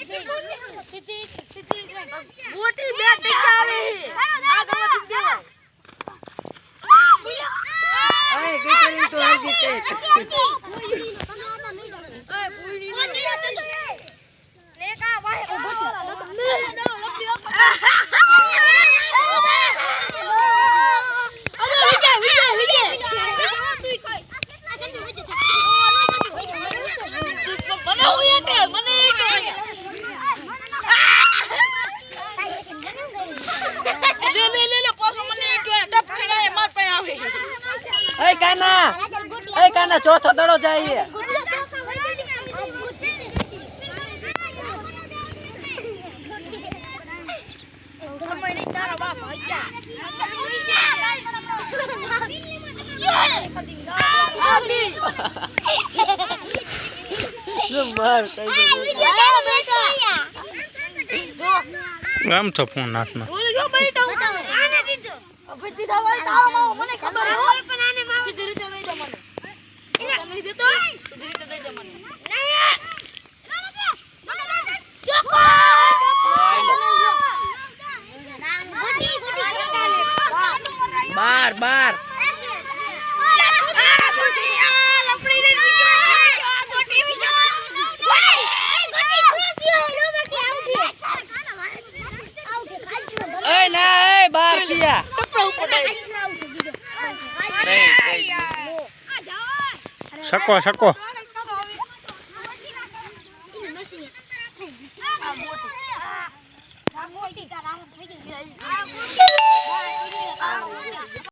સીધી સીધી મોટી બે ટીકા આગળ વધી દેવા અરે કીકરી તો હરજી તે એ કાના એ કાના ચોથો દડો જાય માર કઈ આમ તો ફોન હાથમાં. દીધો હવે દીધા હોય મને ખબર હે પણ આને માં સીધી રીતે દઈ દે મને. તમે નહીં. દેતો સીધી રીતે દઈ દે મને બાર બાર. એ બાર કિયા શકો શકો. આ મોટી આ મોટી